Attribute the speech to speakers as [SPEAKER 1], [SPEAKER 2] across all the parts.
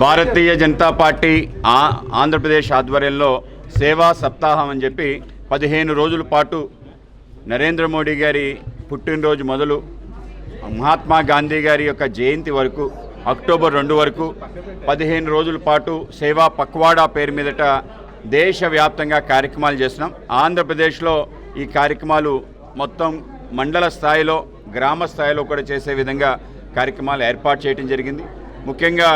[SPEAKER 1] Bharatiya Janata party ఆ ఆంధ్రప్రదేశ్ ఆధ్వర్యంలో సేవా సప్తాహం అని చెప్పి పదిహేను రోజుల పాటు నరేంద్ర మోడీ గారి పుట్టినరోజు మొదలు మహాత్మా గాంధీ గారి యొక్క జయంతి వరకు అక్టోబర్ రెండు వరకు పదిహేను రోజుల పాటు సేవా పక్వాడా పేరు మీదట దేశవ్యాప్తంగా కార్యక్రమాలు చేస్తున్నాం. ఆంధ్రప్రదేశ్లో ఈ కార్యక్రమాలు మొత్తం మండల స్థాయిలో గ్రామ స్థాయిలో కూడా చేసే విధంగా కార్యక్రమాలు ఏర్పాటు చేయడం జరిగింది. ముఖ్యంగా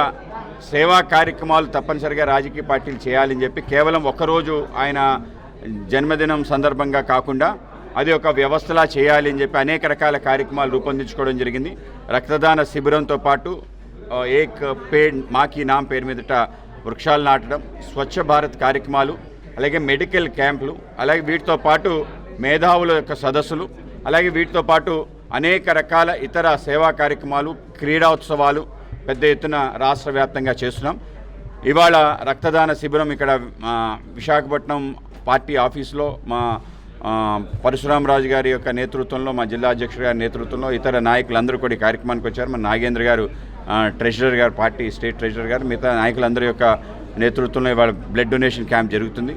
[SPEAKER 1] సేవా కార్యక్రమాలు తప్పనిసరిగా రాజకీయ పార్టీలు చేయాలని చెప్పి కేవలం ఒకరోజు ఆయన జన్మదినం సందర్భంగా కాకుండా అది ఒక వ్యవస్థలా చేయాలి అని చెప్పి అనేక రకాల కార్యక్రమాలు రూపొందించుకోవడం జరిగింది. రక్తదాన శిబిరంతో పాటు ఏక్ పేడ్ మాకి నామ్ పేరు మీదట వృక్షాలు నాటడం స్వచ్ఛ భారత్ కార్యక్రమాలు అలాగే మెడికల్ క్యాంపులు అలాగే వీటితో పాటు మేధావుల యొక్క సదస్సులు అలాగే వీటితో పాటు అనేక రకాల ఇతర సేవా కార్యక్రమాలు క్రీడా ఉత్సవాలు పెద్ద ఎత్తున రాష్ట్ర వ్యాప్తంగా చేస్తున్నాం. ఇవాళ రక్తదాన శిబిరం ఇక్కడ విశాఖపట్నం పార్టీ ఆఫీసులో మా పరశురామరాజు గారి యొక్క నేతృత్వంలో మా జిల్లా అధ్యక్షుడు గారి నేతృత్వంలో ఇతర నాయకులందరూ కూడా ఈ కార్యక్రమానికి వచ్చారు. మన నాగేంద్ర గారు ట్రెజరర్ గారు పార్టీ స్టేట్ ట్రెజరర్ గారు మిగతా నాయకులందరి యొక్క నేతృత్వంలో ఇవాళ బ్లడ్ డొనేషన్ క్యాంప్ జరుగుతుంది.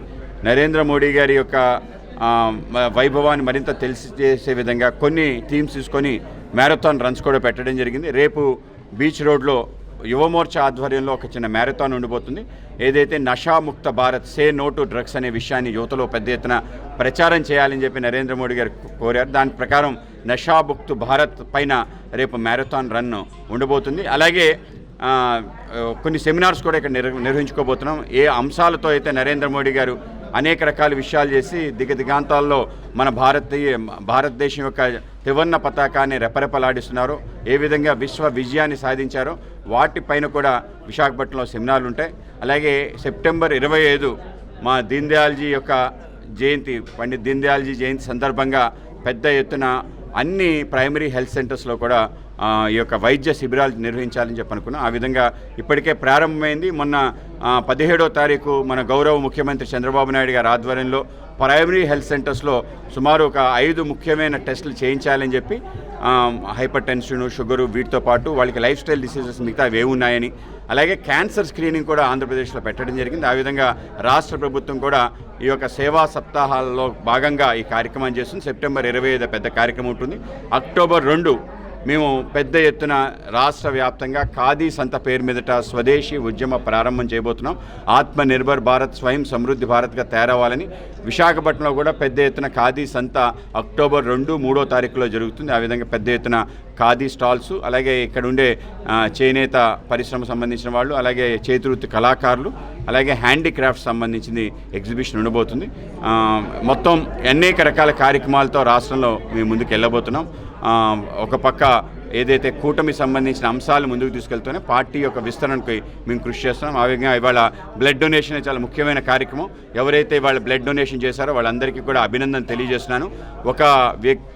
[SPEAKER 1] నరేంద్ర మోడీ గారి యొక్క వైభవాన్ని మరింత తెలిసి చేసే విధంగా కొన్ని థీమ్స్ తీసుకొని మ్యారథాన్ రన్స్ కూడా పెట్టడం జరిగింది. రేపు బీచ్ రోడ్లో యువమోర్చా ఆధ్వర్యంలో ఒక చిన్న మ్యారథాన్ ఉండిపోతుంది ఏదైతే Nasha Mukt Bharat say no to drugs అనే విషయాన్ని యువతలో పెద్ద ఎత్తున ప్రచారం చేయాలని చెప్పి నరేంద్ర మోడీ గారు కోరారు. దాని ప్రకారం నషాముక్త్ భారత్ పైన రేపు మ్యారథాన్ రన్ ఉండబోతుంది. అలాగే కొన్ని సెమినార్స్ కూడా ఇక్కడ నిర్వ నిర్వహించుకోబోతున్నాం. ఏ అంశాలతో అయితే నరేంద్ర మోడీ గారు అనేక రకాల విషయాలు చేసి దిగ దిగాంతాల్లో మన భారతీయ భారతదేశం యొక్క త్రివర్ణ పతాకాన్ని రెపరెపలాడిస్తున్నారో. ఏ విధంగా విశ్వ విజయాన్ని సాధించారో వాటిపైన కూడా విశాఖపట్నంలో సెమినార్లు ఉంటాయి. అలాగే సెప్టెంబర్ ఇరవై ఐదు మా దీన్ దయాల్జీ యొక్క జయంతి పండిత్ దీన్ దయాల్జీ జయంతి సందర్భంగా పెద్ద ఎత్తున అన్ని ప్రైమరీ హెల్త్ సెంటర్స్లో కూడా ఈ యొక్క వైద్య శిబిరాలు నిర్వహించాలని చెప్పి అనుకున్నాం. ఆ విధంగా ఇప్పటికే ప్రారంభమైంది. మొన్న పదిహేడో తారీఖు మన గౌరవ ముఖ్యమంత్రి చంద్రబాబు నాయుడు గారి ఆధ్వర్యంలో ప్రైమరీ హెల్త్ సెంటర్స్లో సుమారు ఒక ఐదు ముఖ్యమైన టెస్టులు చేయించాలని చెప్పి హైపర్ టెన్షన్ షుగరు వీటితో పాటు వాళ్ళకి లైఫ్ స్టైల్ డిసీజెస్ మిగతా ఉన్నాయని అలాగే క్యాన్సర్ స్క్రీనింగ్ కూడా ఆంధ్రప్రదేశ్లో పెట్టడం జరిగింది. ఆ విధంగా రాష్ట్ర ప్రభుత్వం కూడా ఈ యొక్క సేవా సప్తాహాలలో భాగంగా ఈ కార్యక్రమం చేస్తుంది. సెప్టెంబర్ ఇరవై ఐదు పెద్ద కార్యక్రమం ఉంటుంది. అక్టోబర్ రెండు మేము పెద్ద ఎత్తున రాష్ట్ర వ్యాప్తంగా ఖాదీ సంత పేరు మీదట స్వదేశీ ఉద్యమ ప్రారంభం చేయబోతున్నాం. ఆత్మ నిర్భర్ భారత్ స్వయం సమృద్ధి భారత్గా తయారవ్వాలని విశాఖపట్నంలో కూడా పెద్ద ఎత్తున ఖాదీ సంత అక్టోబర్ రెండు మూడో తారీఖులో జరుగుతుంది. ఆ విధంగా పెద్ద ఎత్తున ఖాదీ స్టాల్స్ అలాగే ఇక్కడ ఉండే చేనేత పరిశ్రమ సంబంధించిన వాళ్ళు అలాగే చేతివృత్తి కళాకారులు అలాగే హ్యాండీక్రాఫ్ట్ సంబంధించింది ఎగ్జిబిషన్ ఉండబోతుంది. మొత్తం అనేక రకాల కార్యక్రమాలతో రాష్ట్రంలో మేము ముందుకు వెళ్ళబోతున్నాం ఒక పక్క ఏదైతే కూటమి సంబంధించిన అంశాలు ముందుకు తీసుకెళ్తూనే పార్టీ యొక్క విస్తరణకు మేము కృషి చేస్తున్నాం. ఆ విధంగా ఇవాళ బ్లడ్ డొనేషన్ చాలా ముఖ్యమైన కార్యక్రమం. ఎవరైతే ఇవాళ బ్లడ్ డొనేషన్ చేశారో వాళ్ళందరికీ కూడా అభినందన తెలియజేస్తున్నాను. ఒక వ్యక్తి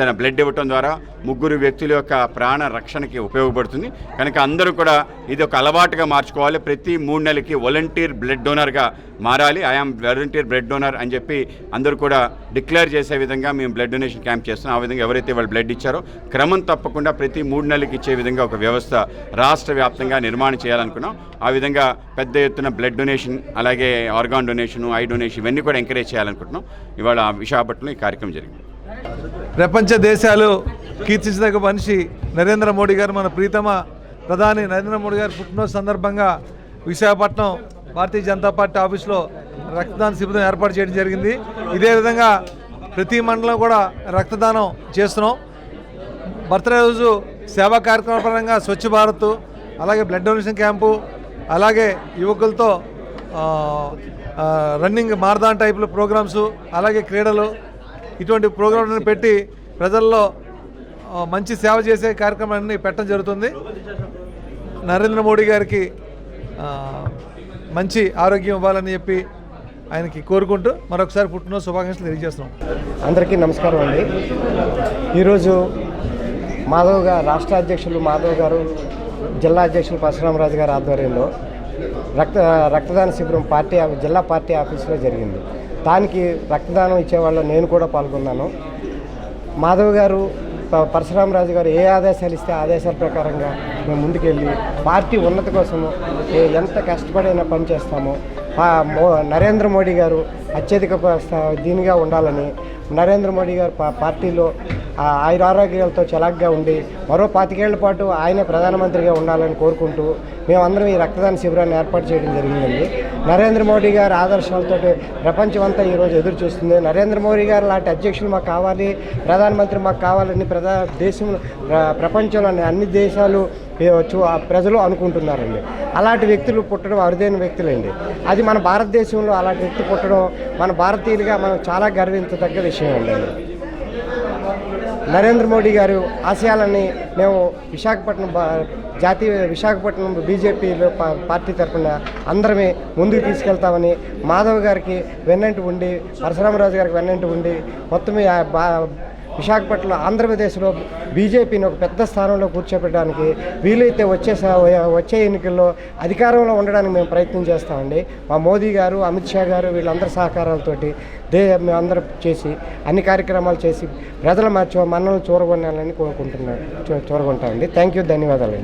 [SPEAKER 1] తన బ్లడ్ ఇవ్వటం ద్వారా ముగ్గురు వ్యక్తుల యొక్క ప్రాణ రక్షణకి ఉపయోగపడుతుంది. కనుక అందరూ కూడా ఇది ఒక అలవాటుగా మార్చుకోవాలి. ప్రతి మూడు నెలలకి వాలంటీర్ బ్లడ్ డోనర్గా మారాలి. ఐఆమ్ వాలంటీర్ బ్లడ్ డోనర్ అని చెప్పి అందరూ కూడా డిక్లేర్ చేసే విధంగా మేము బ్లడ్ డొనేషన్ క్యాంప్ చేస్తున్నాం. ఆ విధంగా ఎవరైతే వాళ్ళు బ్లడ్ ఇచ్చారో క్రమం తప్పకుండా ప్రతి మూడు నెలలకి ఇచ్చే విధంగా ఒక వ్యవస్థ రాష్ట్ర వ్యాప్తంగా నిర్మాణం చేయాలనుకున్నాం. ఆ విధంగా పెద్ద ఎత్తున బ్లడ్ డొనేషన్ అలాగే ఆర్గాన్ డొనేషన్ ఐ డొనేషన్ ఇవన్నీ కూడా ఎంకరేజ్ చేయాలనుకుంటున్నాం. ఇవాళ విశాఖపట్నంలో ఈ కార్యక్రమం జరిగింది.
[SPEAKER 2] ప్రపంచ దేశాలు కీర్తించదగ్గ మనిషి నరేంద్ర మోడీ గారు మన ప్రీతమ ప్రధాని నరేంద్ర మోడీ గారి పుట్టినరోజు సందర్భంగా విశాఖపట్నం భారతీయ జనతా పార్టీ ఆఫీస్లో రక్తదాన శిబిరం ఏర్పాటు చేయడం జరిగింది. ఇదే విధంగా ప్రతి మండలం కూడా రక్తదానం చేస్తున్నాం. బర్త్డే రోజు సేవా కార్యక్రమ పరంగా స్వచ్ఛ భారత్ అలాగే బ్లడ్ డొనేషన్ క్యాంపు అలాగే యువకులతో రన్నింగ్ మారదాన్ టైపుల ప్రోగ్రామ్స్ అలాగే క్రీడలు ఇటువంటి ప్రోగ్రాంలను పెట్టి ప్రజల్లో మంచి సేవ చేసే కార్యక్రమాన్ని పెట్టడం జరుగుతుంది. నరేంద్ర మోడీ గారికి మంచి ఆరోగ్యం ఇవ్వాలని చెప్పి ఆయనకి కోరుకుంటూ మరొకసారి పుట్టినరోజు శుభాకాంక్షలు తెలియజేస్తున్నాం.
[SPEAKER 3] అందరికీ నమస్కారం అండి. ఈరోజు మాధవ్ గారు రాష్ట్ర అధ్యక్షులు మాధవ్ గారు జిల్లా అధ్యక్షులు పరశురామరాజు గారి ఆధ్వర్యంలో రక్త రక్తదాన శిబిరం పార్టీ జిల్లా పార్టీ ఆఫీసులో జరిగింది. దానికి రక్తదానం ఇచ్చేవాళ్ళు నేను కూడా పాల్గొన్నాను. మాధవ్ గారు పరశురామరాజు గారు ఏ ఆదేశాలు ఇస్తే ఆదేశాల ప్రకారంగా మేము ముందుకెళ్ళి పార్టీ ఉన్నతి కోసము ఎంత కష్టపడైనా పనిచేస్తామో నరేంద్ర మోడీ గారు అత్యధిక దీనిగా ఉండాలని నరేంద్ర మోడీ గారు పా- పార్టీలో ఆయుర ఆరోగ్యాలతో చలాగ్గా ఉండి మరో పాతికేళ్ళ పాటు ఆయనే ప్రధానమంత్రిగా ఉండాలని కోరుకుంటూ మేమందరం ఈ రక్తదాన శిబిరాన్ని ఏర్పాటు చేయడం జరిగిందండి. నరేంద్ర మోడీ గారి ఆదర్శాలతో ప్రపంచం అంతా ఈరోజు ఎదురు చూస్తుంది. నరేంద్ర మోడీ గారు లాంటి అధ్యక్షులు మాకు కావాలి ప్రధానమంత్రి మాకు కావాలని ప్రధా దేశం ప్ర- ప్రపంచంలోని అన్ని దేశాలు ప్రజలు అనుకుంటున్నారండి. అలాంటి వ్యక్తులు పుట్టడం అరుదైన వ్యక్తులండి. అది మన భారతదేశంలో అలాంటి వ్యక్తి పుట్టడం మన భారతీయులుగా మనం చాలా గర్వించదగ్గ విషయం అండి నరేంద్ర మోడీ గారు ఆశయాలని మేము విశాఖపట్నం బా- జాతీయ విశాఖపట్నం బీజేపీలో పార్టీ తరఫున అందరమే ముందుకు తీసుకెళ్తామని మాధవ్ గారికి వెన్నంటి ఉండి పరశురామరాజు గారికి వెన్నంటి ఉండి మొత్తం బా విశాఖపట్నం ఆంధ్రప్రదేశ్లో బీజేపీని ఒక పెద్ద స్థానంలో కూర్చోబెట్టడానికి వీలైతే వచ్చే స- వచ్చే ఎన్నికల్లో అధికారంలో ఉండడానికి మేము ప్రయత్నం చేస్తామండి. మా మోదీ గారు అమిత్ షా గారు వీళ్ళందరి సహకారాలతోటి దే అందరం చేసి అన్ని కార్యక్రమాలు చేసి ప్రజల మధ్య మన్నలు చూరగొనాలని కోరుకుంటున్నాను చూ- చూరగొంటామండి. థ్యాంక్ యూ ధన్యవాదాలండి.